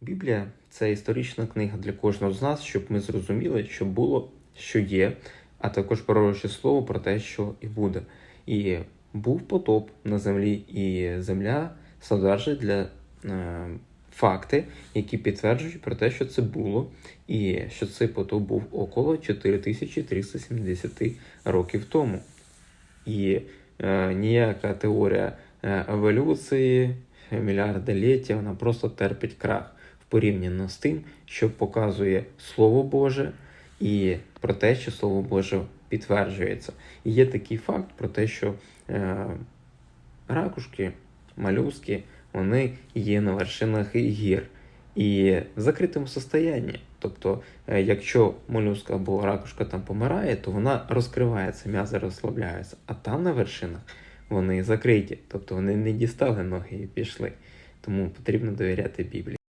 Біблія це історична книга для кожного з нас, щоб ми зрозуміли, що було, що є, а також пророче слово про те, що і буде. І був потоп на землі, і земля содержить для е, факти, які підтверджують про те, що це було, і що цей потоп був около 4370 років тому. І е, ніяка теорія е, еволюції, мільярдоліття, вона просто терпить крах порівняно з тим, що показує Слово Боже і про те, що Слово Боже підтверджується. І є такий факт про те, що е, ракушки, малюски, вони є на вершинах гір. І в закритому состоянні. Тобто, е, якщо молюска або ракушка там помирає, то вона розкривається, м'язи розслабляються. А там на вершинах вони закриті, тобто вони не дістали ноги і пішли. Тому потрібно довіряти Біблії.